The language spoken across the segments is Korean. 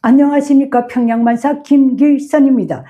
안녕하십니까 평양만사 김길선입니다.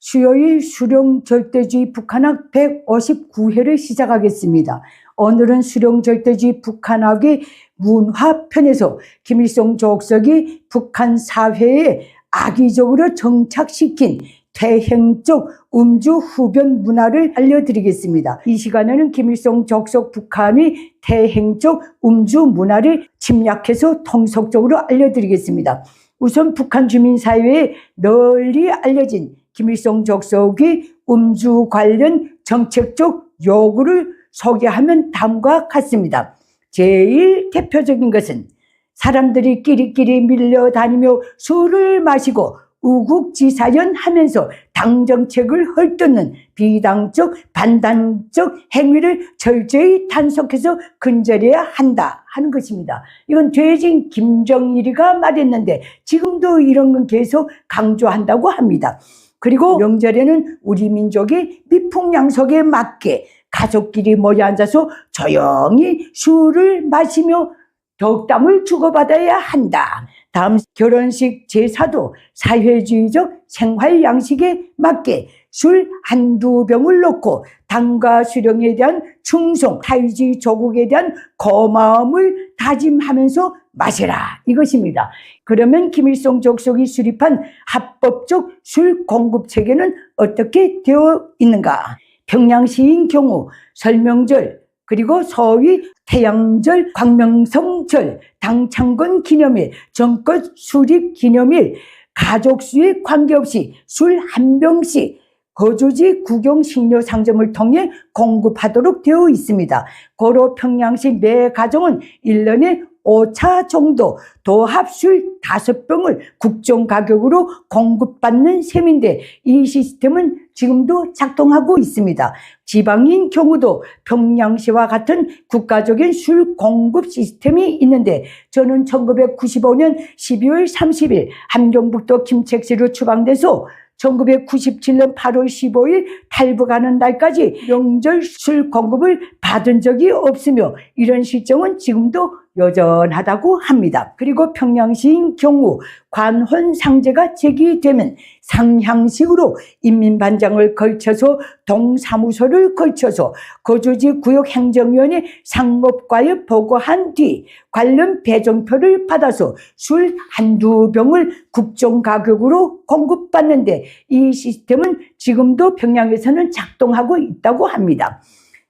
수요일 수령 절대주의 북한학 159회를 시작하겠습니다. 오늘은 수령 절대주의 북한학의 문화편에서 김일성 족석이 북한 사회에 악의적으로 정착시킨 퇴행적 음주 흡연 문화를 알려드리겠습니다. 이 시간에는 김일성 족속 북한이 퇴행적 음주 문화를 침략해서 통속적으로 알려드리겠습니다. 우선 북한 주민 사회에 널리 알려진 김일성 족속의 음주 관련 정책적 요구를 소개하면 다음과 같습니다. 제일 대표적인 것은 사람들이 끼리끼리 밀려 다니며 술을 마시고 우국지사연 하면서 당 정책을 헐뜯는 비당적 반단적 행위를 철저히 단속해서 근절해야 한다 하는 것입니다. 이건 퇴진 김정일이가 말했는데 지금도 이런 건 계속 강조한다고 합니다. 그리고 명절에는 우리 민족의 미풍양속에 맞게 가족끼리 모여 앉아서 조용히 술을 마시며 덕담을 주고받아야 한다. 다음 결혼식 제사도 사회주의적 생활 양식에 맞게 술 한두 병을 놓고 당과 수령에 대한 충성, 타의지 조국에 대한 고마움을 다짐하면서 마시라 이것입니다. 그러면 김일성 족속이 수립한 합법적 술 공급 체계는 어떻게 되어 있는가? 평양시인 경우 설명절 그리고 서위 태양절, 광명성절, 당창건 기념일, 정권 수립 기념일, 가족 수에 관계없이 술 한 병씩 거주지 구경 식료 상점을 통해 공급하도록 되어 있습니다. 고로 평양시 매 가정은 1년에 5차 정도 도합술 5병을 국정 가격으로 공급받는 셈인데 이 시스템은 지금도 작동하고 있습니다. 지방인 경우도 평양시와 같은 국가적인 술 공급 시스템이 있는데 저는 1995년 12월 30일 함경북도 김책시로 추방돼서 1997년 8월 15일 탈북하는 날까지 명절 술 공급을 받은 적이 없으며 이런 실정은 지금도 여전하다고 합니다. 그리고 평양시인 경우 관혼 상제가 제기되면 상향식으로 인민반장을 걸쳐서 동사무소를 걸쳐서 거주지 구역행정위원회 상업과에 보고한 뒤 관련 배정표를 받아서 술 한두 병을 국정 가격으로 공급받는데 이 시스템은 지금도 평양에서는 작동하고 있다고 합니다.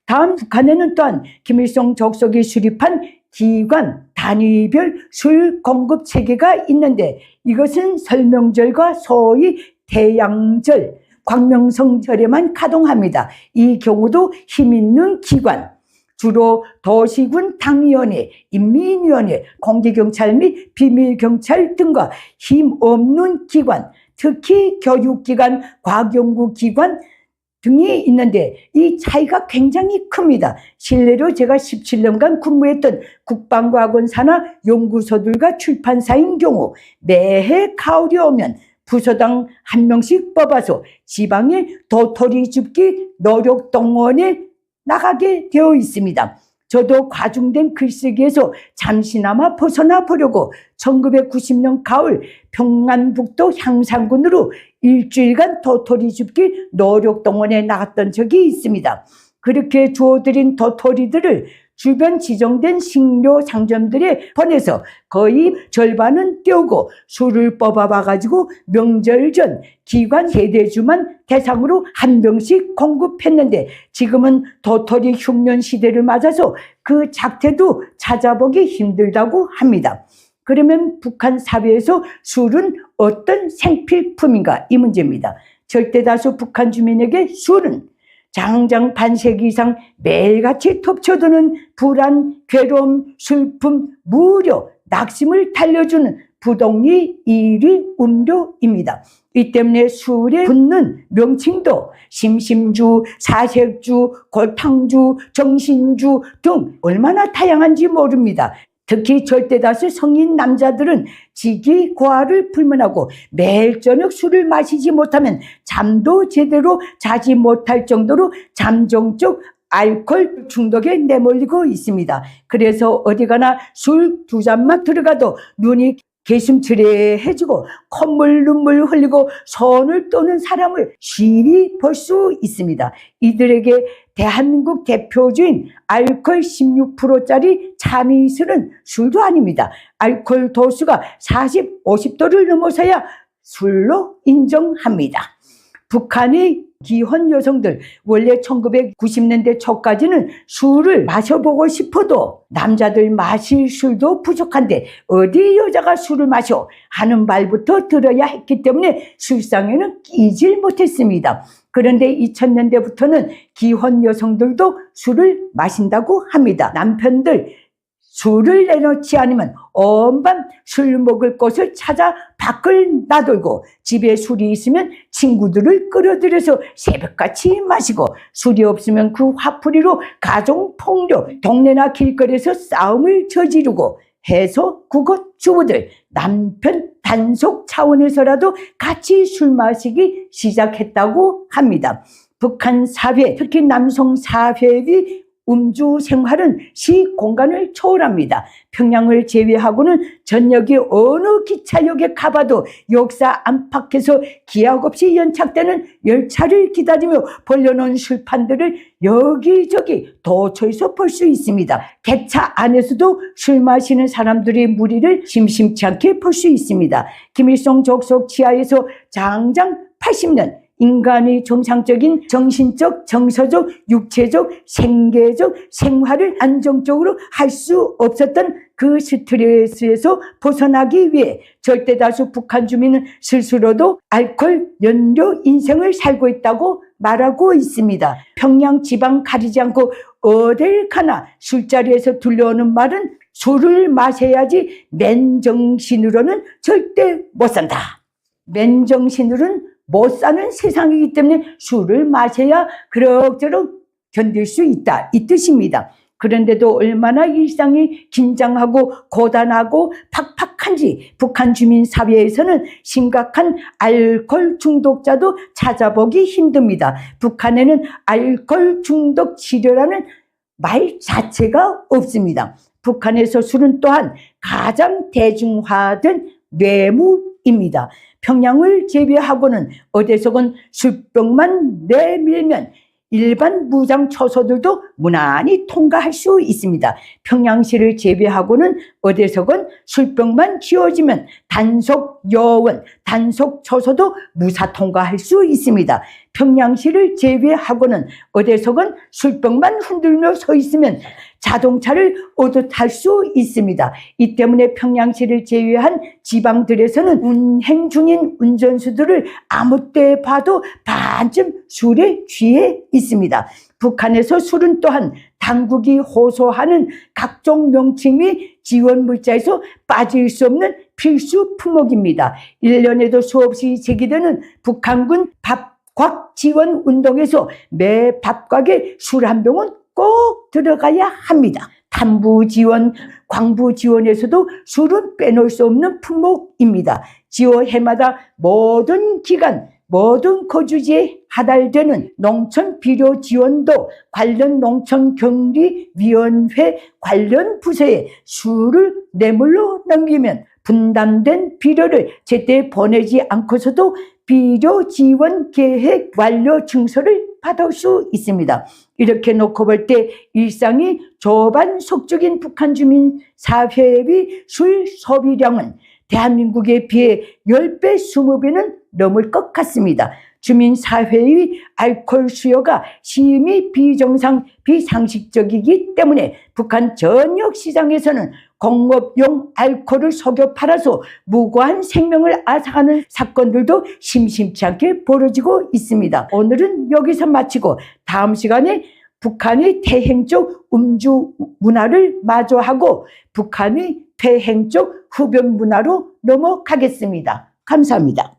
다음 북한에는 또한 김일성 족속이 수립한 기관 단위별 술 공급 체계가 있는데 이것은 설명절과 소위 대양절, 광명성절에만 가동합니다. 이 경우도 힘 있는 기관, 주로 도시군 당위원회, 인민위원회, 공개경찰 및 비밀경찰 등과 힘 없는 기관, 특히 교육기관, 과경구 기관, 등이 있는데 이 차이가 굉장히 큽니다. 실례로 제가 17년간 근무했던 국방과학원 산하 연구소들과 출판사인 경우 매해 가을이 오면 부서당 한 명씩 뽑아서 지방의 도토리 줍기 노력동원에 나가게 되어 있습니다. 저도 과중된 글쓰기에서 잠시나마 벗어나 보려고 1990년 가을 평안북도 향산군으로 일주일간 도토리 줍기 노력동원에 나갔던 적이 있습니다. 그렇게 주어드린 도토리들을 주변 지정된 식료 상점들에 보내서 거의 절반은 떼우고 술을 뽑아봐가지고 명절 전 기관 세대주만 대상으로 한 병씩 공급했는데 지금은 도토리 흉년 시대를 맞아서 그 작태도 찾아보기 힘들다고 합니다. 그러면 북한 사회에서 술은 어떤 생필품인가 이 문제입니다. 절대 다수 북한 주민에게 술은 장장 반세기 이상 매일같이 덮쳐드는 불안, 괴로움, 슬픔, 무료, 낙심을 달려주는 부동리 1위 음료입니다. 이 때문에 술에 붙는 명칭도 심심주, 사색주, 골탕주, 정신주 등 얼마나 다양한지 모릅니다. 특히 절대다수 성인 남자들은 지기 고아를 불문하고 매일 저녁 술을 마시지 못하면 잠도 제대로 자지 못할 정도로 잠정적 알코올 중독에 내몰리고 있습니다. 그래서 어디 가나 술 두 잔만 들어가도 눈이 개심치레 해주고 콧물 눈물 흘리고 손을 떠는 사람을 시리 볼 수 있습니다. 이들에게 대한민국 대표주인 알코올 16%짜리 참이슬은 술도 아닙니다. 알코올 도수가 40, 50도를 넘어서야 술로 인정합니다. 북한의 기혼 여성들 원래 1990년대 초까지는 술을 마셔보고 싶어도 남자들 마실 술도 부족한데 어디 여자가 술을 마셔 하는 말부터 들어야 했기 때문에 술상에는 끼질 못했습니다. 그런데 2000년대부터는 기혼 여성들도 술을 마신다고 합니다. 남편들 술을 내놓지 않으면 엄반 술 먹을 곳을 찾아 밖을 나돌고 집에 술이 있으면 친구들을 끌어들여서 새벽같이 마시고 술이 없으면 그 화풀이로 가정 폭력, 동네나 길거리에서 싸움을 저지르고 해서 그것 주부들 남편 단속 차원에서라도 같이 술 마시기 시작했다고 합니다. 북한 사회, 특히 남성 사회의 음주 생활은 시 공간을 초월합니다. 평양을 제외하고는 전역이 어느 기차역에 가봐도 역사 안팎에서 기약 없이 연착되는 열차를 기다리며 벌려놓은 술판들을 여기저기 도처에서 볼 수 있습니다. 객차 안에서도 술 마시는 사람들의 무리를 심심치 않게 볼 수 있습니다. 김일성 족속 지하에서 장장 80년 인간의 정상적인 정신적, 정서적, 육체적, 생계적 생활을 안정적으로 할 수 없었던 그 스트레스에서 벗어나기 위해 절대 다수 북한 주민은 스스로도 알코올 연료 인생을 살고 있다고 말하고 있습니다. 평양 지방 가리지 않고 어딜 가나 술자리에서 들려오는 말은 술을 마셔야지 맨정신으로는 절대 못 산다. 맨정신으로는 못 사는 세상이기 때문에 술을 마셔야 그럭저럭 견딜 수 있다. 이 뜻입니다. 그런데도 얼마나 일상이 긴장하고 고단하고 팍팍한지 북한 주민 사회에서는 심각한 알코올 중독자도 찾아보기 힘듭니다. 북한에는 알코올 중독 치료라는 말 자체가 없습니다. 북한에서 술은 또한 가장 대중화된 뇌무 입니다. 평양을 제외하고는 어디서건 술병만 내밀면 일반 무장 초소들도 무난히 통과할 수 있습니다. 평양시를 제외하고는 어디서건 술병만 쥐어지면 단속 요원, 단속 초소도 무사 통과할 수 있습니다. 평양시를 제외하고는 어디서건 술병만 흔들며 서 있으면 자동차를 얻어 탈 수 있습니다. 이 때문에 평양시를 제외한 지방들에서는 운행 중인 운전수들을 아무 때 봐도 반쯤 술에 취해 있습니다. 북한에서 술은 또한 당국이 호소하는 각종 명칭의 지원 물자에서 빠질 수 없는 필수 품목입니다. 1년에도 수없이 제기되는 북한군 밥 곽 지원 운동에서 매 밥곽에 술 한 병은 꼭 들어가야 합니다. 탐부 지원, 광부 지원에서도 술은 빼놓을 수 없는 품목입니다. 지원 해마다 모든 기간, 모든 거주지에 하달되는 농촌 비료 지원도 관련 농촌 경리 위원회 관련 부서에 술을 뇌물로 넘기면 분담된 비료를 제때 보내지 않고서도 비료 지원 계획 완료 증서를 받을 수 있습니다. 이렇게 놓고 볼 때 일상이 조반 속적인 북한 주민 사회의 술 소비량은 대한민국에 비해 10배, 20배는 넘을 것 같습니다. 주민 사회의 알코올 수요가 심히 비정상, 비상식적이기 때문에 북한 전역 시장에서는 공업용 알코올을 속여 팔아서 무고한 생명을 앗아가는 사건들도 심심치 않게 벌어지고 있습니다. 오늘은 여기서 마치고 다음 시간에 북한의 태행적 음주 문화를 마주하고 북한의 태행적 흡연 문화로 넘어가겠습니다. 감사합니다.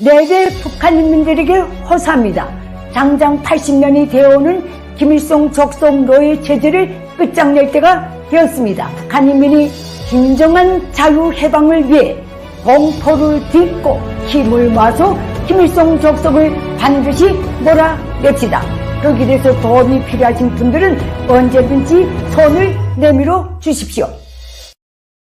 내게 북한 인민들에게 호소합니다. 장장 80년이 되어오는 김일성 적성 노예 체제를 끝장낼 때가 되었습니다. 북한 인민이 진정한 자유 해방을 위해 공포를 딛고 힘을 모아서 김일성 적성을 반드시 몰아냅시다. 그 길에서 도움이 필요하신 분들은 언제든지 손을 내밀어 주십시오.